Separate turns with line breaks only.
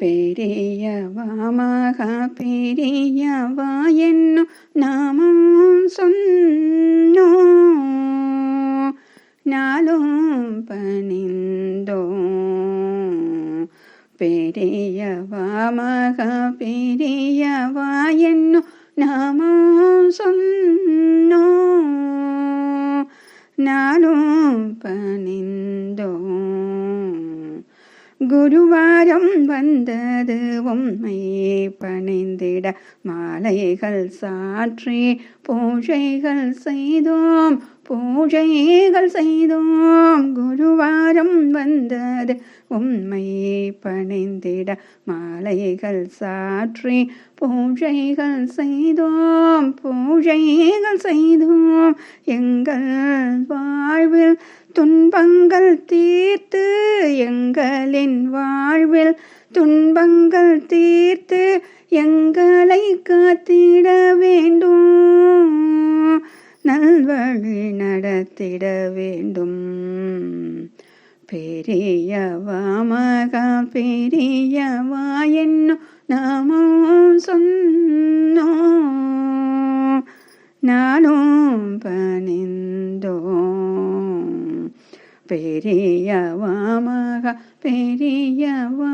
பெரியவா மகா பெரியவா என்னும் நாமம் சொன்னோ நாளும் பணிந்தோ பெரியவா மகா பெரியவா என்னும் நாமம் சொன்னோ நாளும் பணிந்தோ குருவாரம் வந்தது. உம்மை பணிந்திட மாலைகள் சாற்றி பூஜைகள் செய்தோம். பூஜைகள் செய்தோம். குருவாரம் வந்தது. உம்மை பணிந்திட மாலைகள் சாற்றி பூஜைகள் செய்தோம். பூஜைகள் செய்தோம். எங்கள் வாழ்வில் துன்பங்கள் தீர்த்து எங்களின் வாழ்வில். துன்பங்கள் தீர்த்து எங்களை காத்திட வேண்டும். நல்வழி நடத்திட வேண்டும். பெரியவா மகா பெரியவா என்னும் நாமும் சொன்னோம். நானும் பனி பெரியவா மகா பெரியவா